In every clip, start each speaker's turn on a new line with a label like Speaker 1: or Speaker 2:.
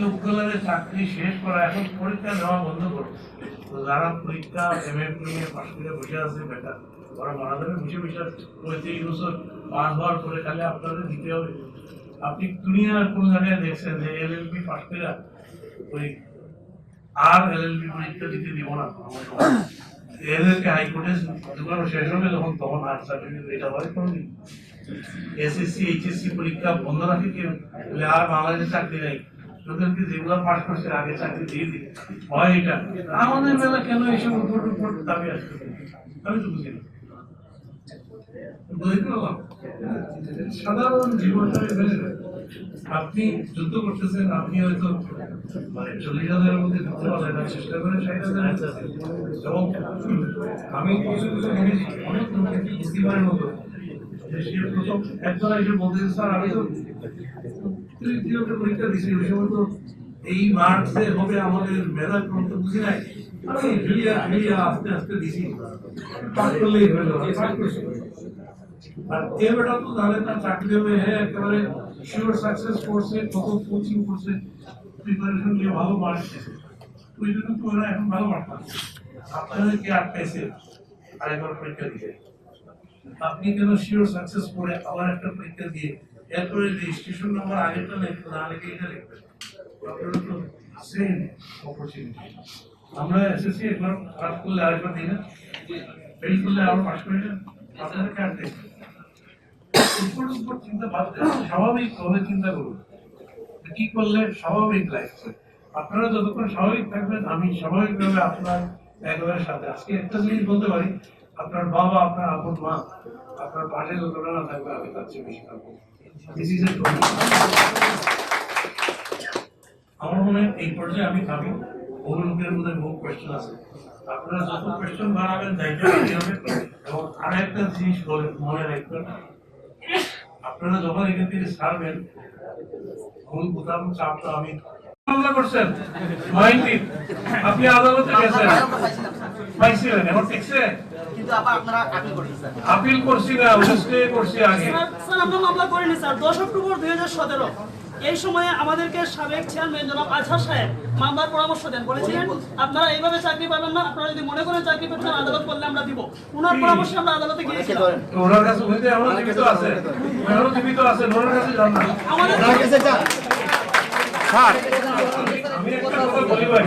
Speaker 1: লোকগুলোর চাকরি শেষ করা, এখন পরীক্ষা দেওয়া বন্ধ করো তো যারা পরীক্ষা এম এ নিয়ে পাশ করে বসে আছে, বেকার, ওরা মারা যাবে, বসে বসে পঁয়ত্রিশ বছর হওয়ার পরে খালি আপনাদের দিতে হবে। আপনি দুনিয়ার কোন জায়গায় দেখছেন যে এল এল বি পাশ করে ওই আর এল এল বি পরীক্ষা দিতে দিব না? এদেরকে হাইকোর্টে দোকান শেষ হবে যখন তখন আর সার্টিফিকেট এটা হয় কোনোদিন। এসএসসি এইচএসসি পরীক্ষা বন্ধ রাখে কেউ? আর বাংলাদেশে চাকরি নেই। যেগুলো পাস করছে, আগে চাকরি দিয়ে দিই। হয় এটা। আমাদের বেলা কেন এইসব উপর উপর দাবি আসবে? আমি তো বুঝি সাধারণ জীবনটাই আপনি যুদ্ধ করতেছেন, আপনি হয়তো মানে চল্লিশ হাজারের মধ্যে ঢুকতে পারলেন চেষ্টা করে ষাট হাজার এবং আমি কিছু কিছু অনেক বুদ্ধিমানের মতো তৃতীয় পরীক্ষা এই মার্কসে হবে আমাদের মেধা ক্রম তো বুঝি নাই। আস্তে আস্তে দিছি। আর এ না হবে হ্যাঁ একেবারে শিওর সাকসেস করছে, কত কোচিং করছে প্রিপারেশন ভালো আরেকবার পরীক্ষা দিতে। আপনি কেন শিওর সাকসেস করে আবার একটা পরীক্ষা দিয়ে? এরপরে রেজিস্ট্রেশন নাম্বার আগেরটা লিখবেন লিখে এটা লিখবেন? আপনারা তো সেম অপরচুনিটি আমরা এসএসসি একবার পাস করলে আরেকবার দিই না ফেল করলে আবার পাস করে না আপনাদেরকে আর দেখবেন উপর উপর চিন্তা বাদ দেন স্বাভাবিক ভাবে চিন্তা করুন। কি করলে স্বাভাবিক লাইফ আপনারা যতক্ষণ স্বাভাবিক থাকবেন, আমি স্বাভাবিকভাবে আপনার একেবারে সাথে। আজকে একটা জিনিস বলতে পারি আপনার বাবা, আপনার আপন মা, আপনার পাশে যতটা না থাকবে আমি তার চেয়ে বেশি থাকব. আমার মনে হয় এই পর্যায়ে আমি থামি অভিমুখের মধ্যে বহু কোয়েশ্চেন আছে। আপনারা যত কোয়েশ্চেন বাড়াবেন, দায়িত্ব হবে। এবং আর একটা জিনিস বলে মনে রাখবেন, আপনারা যখন এখান থেকে ছাড়বেন মূল প্রধান চাপটা আমি করছেন আপনি আদালতে গেছেন। পাইছিলেন এখন টেকছে
Speaker 2: কিন্তু আবার আপনারা আপিল
Speaker 1: করছি না স্টে করছি আগে।
Speaker 3: স্যার স্যার আমরা মামলা করিনি স্যার। দশ অক্টোবর দুই হাজার সতেরো। এই সময়ে আমাদেরকে সাবেক চেয়ারম্যান জনাব আজহার সাহেব মামলার পরামর্শ দেন। বলেছিলেন আপনারা এইভাবে চাকরি পাবেন না। আপনারা যদি মনে করেন চাকরি পেতে আদালত করলে আমরা দিব। উনার পরামর্শে আমরা আদালতে গিয়েছিলাম।
Speaker 1: ওনার কাছে উনি তো এখনও জীবিত আছে। এখনও জীবিত আছে ওনার কাছে যান না।
Speaker 3: আমাদের
Speaker 1: আমি একটা কথা বলি ভাই,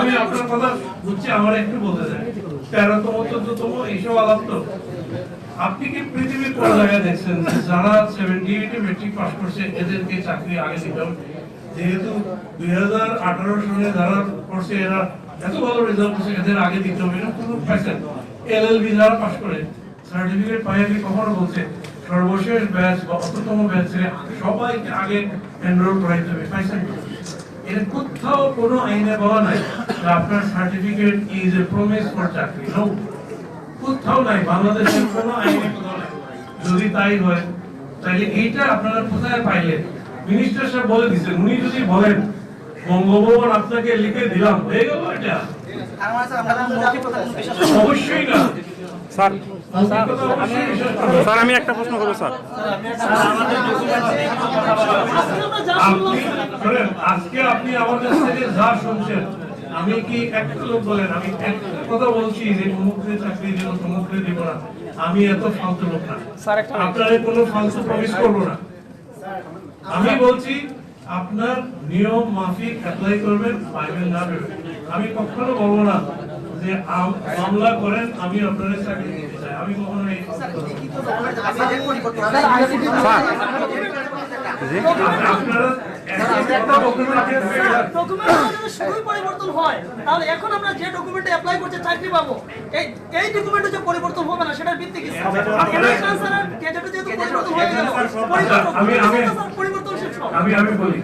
Speaker 1: আমি আপনার কথা বুঝছি, আমার একটু বলতে চাই। তেরোতম, চোদ্দতম, এইসব আলাপ তো। আপনি কি পৃথিবীর কোন জায়গায় দেখছেন? যারা সেভেন্টি এইটে মেট্রিক পাস করছে, এদেরকে চাকরি আগে দিতে হবে। যেহেতু দুই হাজার আঠারো সালে যারা করছে, এরা এত ভালো রেজাল্ট করছে এদের আগে দিতে হবে। না কোনো পাইছেন। এল এল বি যারা পাস করে সার্টিফিকেট পাই আমি কখনো বলছে, সর্বশেষ ব্যাচ বা অততম ব্যাচে সবাইকে আগে এনরোল করাইতে হবে। পাইছেন? এর কোথাও কোনো আইনে বলা নাই। আপনার certificate is a promise for চাকরি। নো কোথাও নাই। বাংলাদেশের কোনো আইনে কোথাও নাই। যদি তাই হয় তাহলে এইটা আপনারা কোথায় পাইলেন? মিনিস্টার সাহেব বলে দিচ্ছেন উনি যদি বলেন বঙ্গভবন আপনাকে লিখে দিলাম হয়ে গেল এটা। অবশ্যই না।
Speaker 4: স্যার স্যার আমি একটা প্রশ্ন করব স্যার।
Speaker 3: আজকে
Speaker 1: আপনি আমাদের থেকে যা শুনছেন আমি কি একটা লোক বলেন আমি একটা কথা বলছি যে অমুকরে চাকরি দেবো তমুকরে দেবো না। আমি এত ফালতু লোক না। আপনার কোনো ফালতু প্রমিস করব না। আমি বলছি আপনার নিয়ম মাফিক অ্যাপ্লাই করবেন পাইবেন না আমি কখনো বলব না যে মামলা করেন আমি আপনার চাকরি দিতে চাই। আমি কখনো। আপনারা
Speaker 3: পরিবর্তন হয়। তাহলে এখন আমরা যে ডকুমেন্টে অ্যাপ্লাই করতে চাকরি পাবো। এই এই ডকুমেন্টে যে পরিবর্তন হবে না সেটার ভিত্তি কি পরিবর্তন হয়ে গেল পরিবর্তন
Speaker 1: আমি আমি বলি